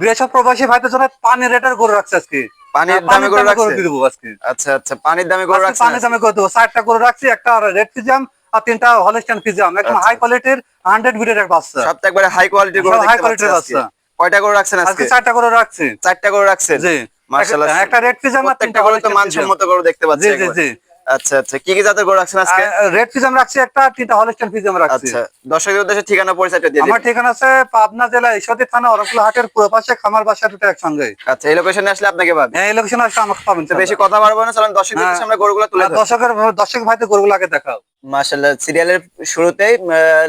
বিদেশ প্রবাসী ভাইদের জন্য পানির রেটার করে রাখছে আজকে। পানির হ্যাঁ, দামে করে রাখছে? দেবো আজকে। আচ্ছা আচ্ছা পানির দামে করে রাখছে? পানির দামে করে দেবো। চারটা করে রাখছি একটা রেড ফিজাম আর তিনটা হলস্টাইন ফিজাম একদম। হাই কোয়ালিটির হান্ড্রেড বিটের এক বাচ্চা। সব তো একবারে হাই কোয়ালিটির করে সব high দেখতে quality পাচ্ছি র আজকে। বাচ্চা। কয়টা করে রাখছেন আজকে? চারটা করে রাখছি। চারটা করে রাখছেন? জি। মাশাআল্লাহ। একটা- একটা রেড ফিজাম আর তিনটা করে তো মানসম্মত করে দেখতে পাচ্ছি জি জি জি। আচ্ছা আচ্ছা। কি কি জাতের করে রাখছেন আজকে? রেড ফিজাম রাখছি একটা তিনটা হলস্টাইন ফিজাম রাখছি। আচ্ছা উদ্দেশ্যে ঠিকানা পরিচয়টা দিয়ে আমার ঠিকানা আছে পাবনা জেলা ঈশ্বরদী থানা অরকুলা হাটের পুরো পাশে খামার বাসা দুটো একসঙ্গে। আচ্ছা এই লোকেশনে আসলে আপনাকে পাবেন? এই লোকেশন আসলে আমাকে পাবেন বেশি কথা বাড়বো না চলেন দর্শকদের হ্যাঁ। গরুগুলো তুলে আর দর্শকের দর্শক ভাইদের গরুগুলো আগে দেখাও। মাশাআল্লাহ সিরিয়ালের শুরুতেই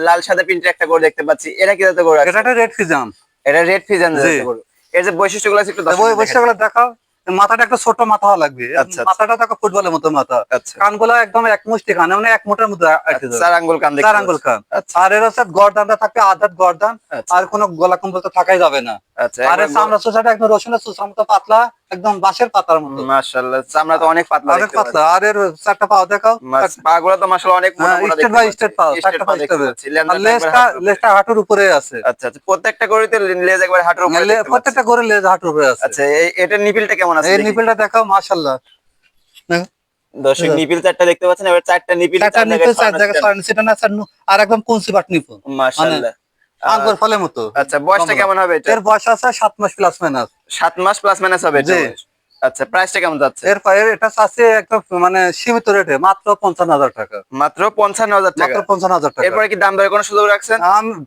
লাল সাদা প্রিন্টের একটা গরু দেখতে পাচ্ছি। এটা কি জাতের গরু এটা রেড ফিজাম এটা রেড। গরু। এর যে বৈশিষ্ট্যগুলো আছে একটু দেখান। বৈশাখগুলো দেখাও। মাথাটা একটা ছোট মাথা লাগবে। আচ্ছা, আচ্ছা। মাথাটা দেখো ফুটবলের মতো মাথা। আচ্ছা। কানগুলো একদম এক মুষ্টি কান মানে এক মোটার মতো চার আঙ্গুল কান চার আঙ্গুল কান। আর এর সাথে গরদানটা থাকবে আধাত গরদান। আর কোনো গলা কম্বল তো থাকাই যাবে না। আচ্ছা আর চামড়া চোষাটা একদম রসুনের সুসামতো পাতলা। একদম বাঁশের পাতার মতো। মাশাআল্লাহ চামড়া তো অনেক পাতলা অনেক পাতলা। আর এর চারটা পাও দেখাও। পাচ্ছি পাগুলো তো মাশাআল্লাহ অনেক মোটা হ্যাঁ, মোটা স্টেট বাই স্টেট পাও, চারটা পা পা দেখতে পাচ্ছি। লেজটা। লেজটা হাঁটুর উপরে আছে। আচ্ছা আচ্ছা প্রত্যেকটা গরুতে লেজ একবার হাঁটুর উপরে লে- প্রত্যেকটা করে লেজ হাঁটুর উপরে আছে। আচ্ছা এই- এটার নিপিলটা কেমন আছে এই নিপিলটা দেখাও দর্শক হ্যাঁ। নিপিল চারটা দেখতে পাচ্ছেন এবার চারটা নিপিল চারটা নিপিল চার সেটা না আর একদম কুঞ্চি বাট নিপুল মাশাআল্লাহ। আঙ্গুর ফলের মতো। আচ্ছা বয়সটা কেমন হবে এর বয়স আছে সাত মাস প্লাস মাইনাস সাত মাস প্লাস মাইনাস হবে। আচ্ছা প্রাইসটা কেমন যাচ্ছে? এর পরে এটা আছে একদম মানে সীমিত রেটে মাত্র পঞ্চান্ন হাজার টাকা। মাত্র পঞ্চান্ন হাজার টাকা। মাত্র পঞ্চান্ন হাজার টাকা। এরপরে কি দাম দরে কোনো সুযোগ রাখছেন?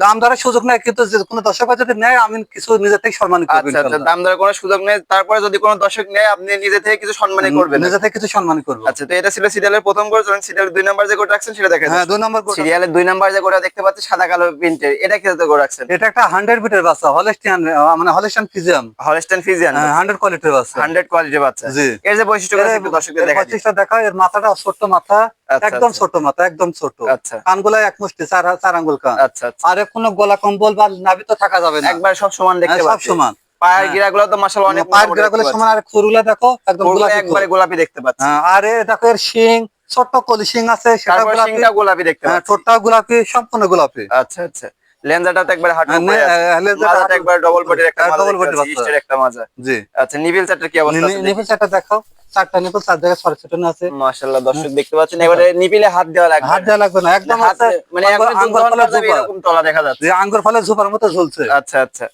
দাম দরের সুযোগ নেই কিন্তু কোনো দর্শক যদি নেয় আমি কিছু নিজে থেকে সম্মানিত আচ্ছা আচ্ছা দাম দরে কোনো সুযোগ নেই তারপরে যদি কোনো দর্শক নেয় আপনি নিজে থেকে কিছু সম্মানই করবেন। নিজে থেকে কিছু সম্মান করব। আচ্ছা তো এটা ছিল সিরিয়ালের প্রথম করে যখন সিরিয়ালের দুই নাম্বার যে করে রাখছেন সেটা দেখেন হ্যাঁ দুই নম্বর। সিরিয়ালের দুই নাম্বার যে করে দেখতে পাচ্ছি সাদা কালো প্রিন্টের এটা কি করে রাখছেন? এটা একটা হান্ড্রেড বিটের বাচ্চা হলেস্টিয়ান মানে Holstein Friesian Holstein Friesian hundred কোয়ালিটির বাচ্চা। হান্ড্রেড কোয়ালিটির বাচ্চা। এর যে বৈশিষ্ট্যগুলো আছে একটু দর্শকদের দেখা এর মাথাটা ছোট্ট মাথা আচ্ছা, একদম আচ্ছা। ছোট মাথা একদম ছোট আচ্ছা। কানগুলা এক মুষ্টি চার চার আঙ্গুল কান। আচ্ছা আচ্ছা। আর কোনো গলা কম্বল বা নাভি তো থাকা যাবে না। একবার সব সমান দেখতে হ্যাঁ, সব সমান। পায়ের হ্যাঁ। গিরাগুলো তো মাশাআল্লাহ অনেক পায়ের গিরাগুলো সমান। আর খুরগুলা দেখো একদম গোলাপি একবারে গোলাপি দেখতে পাচ্ছি। হ্যাঁ, আর দেখো এর শিং ছোট্ট কলি শিং আছে সেটা গোলাপি। গোলাপি দেখতে হ্যাঁ, পাচ্ছি। ঠোঁটটাও গোলাপি সম্পূর্ণ গোলাপি। আচ্ছা আচ্ছা। লেন্সাটা তো একবার হাঁটু হ্যাঁ, মাজাটা হাঁটুর একবার ডবল বডির একটা হ্যাঁ, মাজা পাচ্ছি, বাচ্চা। ইস্টের একটা মাজা। জি। আচ্ছা নিবিল চারটার কি অবস্থা আছে? নিপল চারটা দেখাও। চারটা নিপল চার জায়গায় ছড়া ছিটানো আছে। মাশাআল্লাহ দর্শক দেখতে পাচ্ছেন এবারে নিপিলে হাত দেওয়া লাগবে। হাত দেওয়া লাগবে না একদম হাত আছে মানে। এরকম তলা দেখা যাচ্ছে। যে আঙ্গুর ফলের ঝোপার মতো ঝুলছে। আচ্ছা আচ্ছা।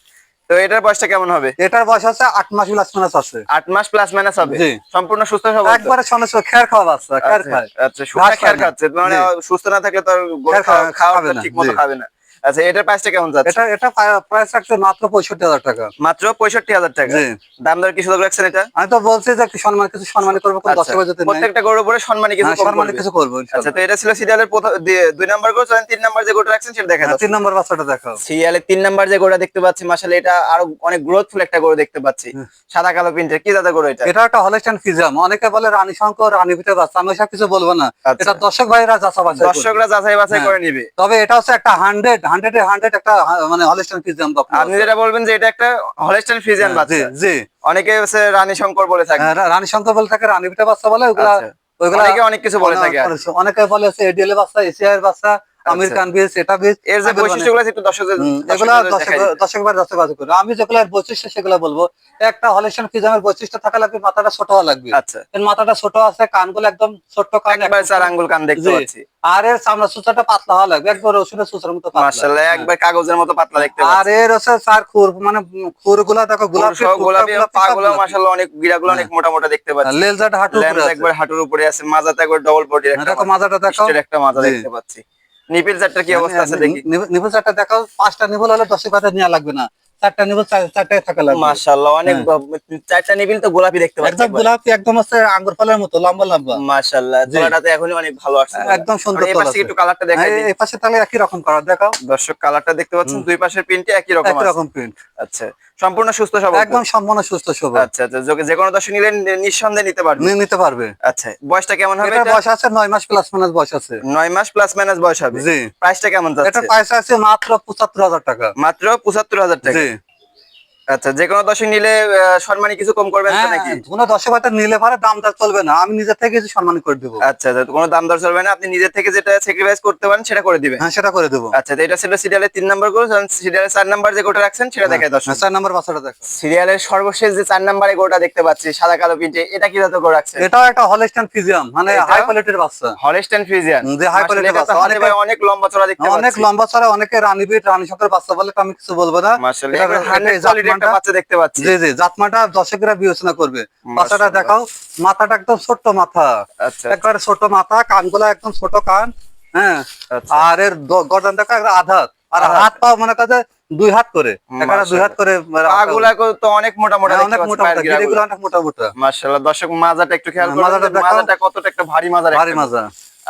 তো এটার বয়সটা কেমন হবে? এটার বয়স আছে আট মাস প্লাস মাস আছে। আট মাস প্লাস মাইনাস হবে? সম্পূর্ণ সুস্থ সবল একবারে সনে খেয়ার খাওয়া বাচ্চা খেয়ার আচ্ছা, খায়। আচ্ছা ঘাস খেয়ার খাচ্ছে। মানে সুস্থ না থাকলে তো খাওয়া- ঠিক মতো খাবে না। আচ্ছা এটার প্রাইসটা কেমন যাচ্ছে? এটা এটা প্রাইস রাখছে মাত্র পঁয়ষট্টি হাজার টাকা। মাত্র পঁয়ষট্টি হাজার টাকা। দাম দর কি সুযোগ রাখছেন এটা? আমি তো বলছি যে সম্মান কিছু সম্মান করব কোন আচ্ছা, প্রত্যেকটা গরুর উপরে সম্মানী কিছু হ্যাঁ, কম কিছু করব আচ্ছা তো এটা ছিল সিরিয়ালের দুই নাম্বার গরু চলেন তিন নাম্বার যে গরুটা রাখছেন সেটা দেখা হ্যাঁ, তিন নম্বর বাচ্চাটা দেখাও। সিরিয়ালের তিন নাম্বার যে গরুটা দেখতে পাচ্ছি মাসালে এটা আরও অনেক গ্রোথফুল একটা গরু দেখতে পাচ্ছি। সাদা কালো প্রিন্টের কি দাদা গরু এটা? এটা একটা হলেস্টান ফিজাম অনেকে বলে রানী শঙ্কর রানী ভিতরে বাচ্চা। আমি সব কিছু বলব না। আচ্ছা। এটা দর্শক ভাইরা যাচা বাছাই দর্শকরা যাচাই বাছাই হ্যাঁ। করে নিবে। তবে এটা হচ্ছে একটা হান্ড্রেড হান্ড্রেড হান্ড্রেড একটা মানে হলেস্টাইন ফ্রিজিয়ান ফিজাম আপনি যেটা বলবেন যে এটা একটা হলেস্টাইন ফ্রিজিয়ান বাচ্চা জি অনেকে হচ্ছে রানী শঙ্কর বলে থাকে হ্যাঁ, রানী শঙ্কর বলে থাকে রানী ভিতরে বাচ্চা বলে ওগুলা আচ্ছা। ওইগুলা অনেক কিছু বলে থাকে। অনেকে বলে এডিএল বাচ্চা এসিআই বাচ্চা আমেরিকান বীজ এটা বীজ এর যে বৈশিষ্ট্যগুলো একটু দর্শকদের এগুলা। দর্শক- দর্শক বাজ আমি যেগুলো বৈশিষ্ট্য সেগুলো বলব। একটা হলেশন ফিজামের বৈশিষ্ট্য থাকা লাগবে মাথাটা ছোট হওয়া লাগবে। আচ্ছা। এর মাথাটা ছোট আছে কানগুলো একদম ছোট কান একবার চার আঙ্গুল কান দেখতে পাচ্ছি। আর এর চামড়া সুচাটা পাতলা হওয়া লাগবে একবার রসুনের সুচার মতো পাতলা। মাশাআল্লাহ একবার কাগজের মতো পাতলা দেখতে আর এর হচ্ছে চার খুর মানে খুরগুলা দেখো গোলাপি গোলাপি গোলাপি পা গুলো মাশাআল্লাহ অনেক গিরাগুলো অনেক মোটা মোটা দেখতে পাচ্ছি। লেলজাটা হাঁটু লেন্স উপরে একবার হাঁটুর উপরে আছে মাজাতে একবার ডবল বডি একটা দেখো মাজাটা দেখো। একটা মাজা দেখতে পাচ্ছি। নিপিল চারটার কি অবস্থা আছে দেখি। নিপিল চারটা দেখো পাঁচটা নিপিল হলে দশের কথা নেওয়া লাগবে না। চারটা নিবল চারটায় থাকা লাগবে। মাশাআল্লাহ অনেক চারটা নিপিল তো গোলাপি দেখতে পাচ্ছি একদম গোলাপি একদম হচ্ছে আঙ্গুর ফলের মতো লম্বা লম্বা। মাশাআল্লাহ জোড়াটাতে এখনই অনেক ভালো আসছে একদম সুন্দর এই পাশে একটু কালারটা দেখাই হ্যাঁ, এই পাশে তাহলে একই রকম দেখাও। দর্শক কালারটা দেখতে পাচ্ছেন দুই পাশের প্রিন্টে একই রকম একই রকম প্রিন্ট আচ্ছা সম্পূর্ণ সুস্থ সবল একদম সম্পূর্ণ সুস্থ সবল। আচ্ছা আচ্ছা যে- কোনো দর্শক নিলে নিঃসন্দেহে নিতে পারবে। নিতে পারবে। আচ্ছা বয়সটা কেমন হবে এটা এটা? বয়স আছে নয় মাস প্লাস মাইনাস বয়স আছে। নয় মাস প্লাস মাইনাস বয়স হবে। জি। প্রাইসটা কেমন এটা যাচ্ছে? পয়সা আছে মাত্র পঁচাত্তর হাজার টাকা। মাত্র পঁচাত্তর হাজার টাকা। জি। আচ্ছা যে কোনো দর্শক নিলে সম্মানী কিছু কম করবেন তো হ্যাঁ নাকি? কোনো দর্শক হয়তো নিলে পারে দাম দর চলবে না। আমি নিজে থেকে কিছু সম্মান করে দেবো। আচ্ছা আচ্ছা কোনো দাম দর চলবে না। আপনি নিজের থেকে যেটা স্যাক্রিফাইস করতে পারেন সেটা করে দিবেন। হ্যাঁ সেটা করে দেবো। আচ্ছা তো এটা ছিল সিরিয়ালের তিন নম্বর গরু। সিরিয়ালের চার নম্বর যে গোটা রাখছেন সেটা দেখায় দর্শক। হ্যাঁ, চার নাম্বার বাচ্চাটা দেখো। সিরিয়ালের সর্বশেষ যে চার নম্বরে গোটা দেখতে পাচ্ছি সাদা কালো পিঠে এটা কি জাত করে রাখছেন? এটাও একটা হলস্টাইন ফিজিয়াম মানে হাই কোয়ালিটির বাচ্চা। হলস্টেন ফ্রিজিয়ান হুম, যে হাই quality বাচ্চা, অনেক অনেকে- অনেক লম্বা চড়া দেখতে অনেক লম্বা চড়া অনেকে রানী বিট রানী শঙ্কর বাচ্চা বলে তো আমি কিছু বলব না। মাশাআল্লাহ একটা বাচ্চা দেখতে পাচ্ছি। জি জি জাতমাটা দর্শকেরা বিবেচনা করবে। বাচ্চাটা দেখাও মাথাটা একদম ছোট্ট মাথা। আচ্ছা। একবারে ছোট মাথা কানগুলা একদম ছোট কান হ্যাঁ। আচ্ছা। আর এর গর্দন দেখো একটা আধাত আর। হাত। পা মনে কাজে দুই হাত করে। এখানে দুই হাত করে মানে পাগুলা তো অনেক মোটা মোটা হ্যাঁ, অনেক মোটা মোটা গিরাগুলো। অনেক মোটা মোটা। মাশাআল্লাহ দর্শক মাজাটা একটু খেয়াল হ্যাঁ, করুন। মাজাটা কতটা একটা ভারী মাজা ভারী মাজা।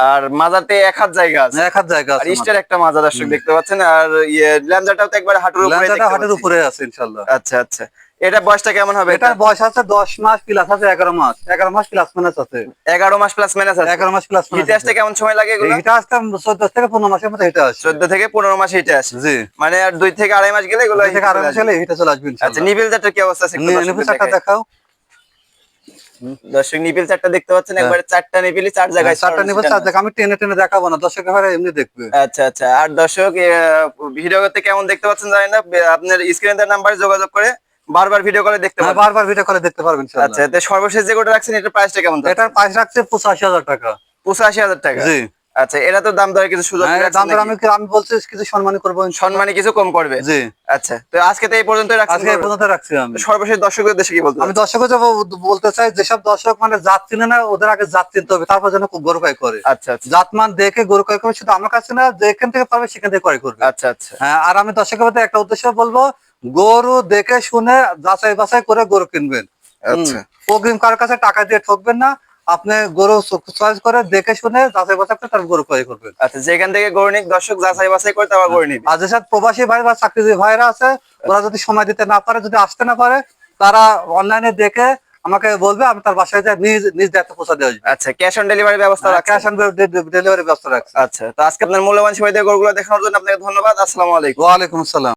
আর মাজাতে এক হাত জায়গা আছে। এক হাত জায়গা আছে ইস্টের একটা মাজা দর্শক দেখতে পাচ্ছেন আর ইয়ে ল্যাঞ্জাটাও তো একবার হাঁটুর উপরে ল্যাঞ্জাটা হাটের। উপরে আছে ইনশাল্লাহ আচ্ছা আচ্ছা। এটা বয়সটা কেমন হবে? এটার বয়স আছে দশ মাস প্লাস আছে এগারো মাস। এগারো মাস প্লাস মাইনাস আছে। এগারো মাস প্লাস মাইনাস আছে? এগারো মাস প্লাস হিটে আসতে কেমন সময় লাগে এগুলো? এটা আসতে চোদ্দ থেকে পনেরো মাসের মধ্যে এটা আসছে চোদ্দ থেকে পনেরো মাসে হিটে আসে। জি। মানে আর দুই থেকে আড়াই মাস গেলে এগুলো থেকে আড়াই চলে মাস এটা চলে আসবে আচ্ছা নিপিল চারটা কি অবস্থা আছে? দেখাই। দেখাও। দর্শক নিপিল চারটা দেখতে পাচ্ছেন একবারে চারটা নিপিল চার জায়গায় হ্যাঁ, চারটা নিপিল চার জায়গা আমি টেনে টেনে দেখাবো না দর্শক এবারে এমনি দেখবে। আচ্ছা আচ্ছা। আর দর্শক ভিডিও করতে কেমন দেখতে পাচ্ছেন জানি না আপনার আপনার তার নাম্বারে যোগাযোগ করে বারবার ভিডিও করে দেখতে হ্যাঁ, পাবেন বারবার ভিডিও করে দেখতে পারবেন আচ্ছা তো সর্বশেষ যে গোটা রাখছেন এটার প্রাইসটা কেমন এটার প্রাইস রাখছে পঁচাশি হাজার টাকা। পঁচাশি হাজার টাকা। জি। আচ্ছা এটা তো দাম দরে কিছু সুযোগ হ্যাঁ, দাম দর? আমি আমি বলছি কিছু সম্মান করব। সম্মানে কিছু কম করবে? জি। আচ্ছা তো আজকে তো এই পর্যন্ত রাখছেন আজকে এই পর্যন্ত রাখছি আমি। সর্বশেষ দর্শকদের দেশে কি বলতে আমি দর্শক বলতে চাই যেসব দর্শক মানে জাত চিনে না ওদের আগে জাত চিনতে হবে তারপর যেন গরু ক্রয় করে। আচ্ছা আচ্ছা। জাতমান দেখে গরু ক্রয় করবে শুধু আমার কাছে না যেখান থেকে পারবে সেখান থেকে ক্রয় করবে। আচ্ছা আচ্ছা। হ্যাঁ আর আমি দর্শকের মধ্যে একটা উদ্দেশ্য বলব গরু দেখে শুনে যাচাই বাছাই করে গরু কিনবেন। আচ্ছা। অগ্রিম কার কাছে টাকা দিয়ে ঠকবেন না আপনি গরু চয়েস করে দেখে শুনে যাচাই বাছাই করে তার গরু ক্রয় করবেন। আচ্ছা যেখান থেকে গৌরনিক দর্শক যাচাই বাছাই করে তারপর করে নিবি। আর যেসব প্রবাসী ভাই বা চাকরিজীবী ভাইরা আছে ওরা যদি সময় দিতে না পারে যদি আসতে না পারে তারা অনলাইনে দেখে আমাকে বলবে আমি তার বাসায় যাই নিজ নিজ দায়িত্ব পৌঁছা আসবে আচ্ছা ক্যাশ অন ডেলিভারি ব্যবস্থা ক্যাশ অন ডেলিভারি ব্যবস্থা রাখছে। আচ্ছা তো আজকে আপনার মূল্যবান সময় দিয়ে গরুগুলো দেখানোর জন্য আপনাকে ধন্যবাদ আসসালামু আলাইকুম। ওয়ালাইকুম আসসালাম।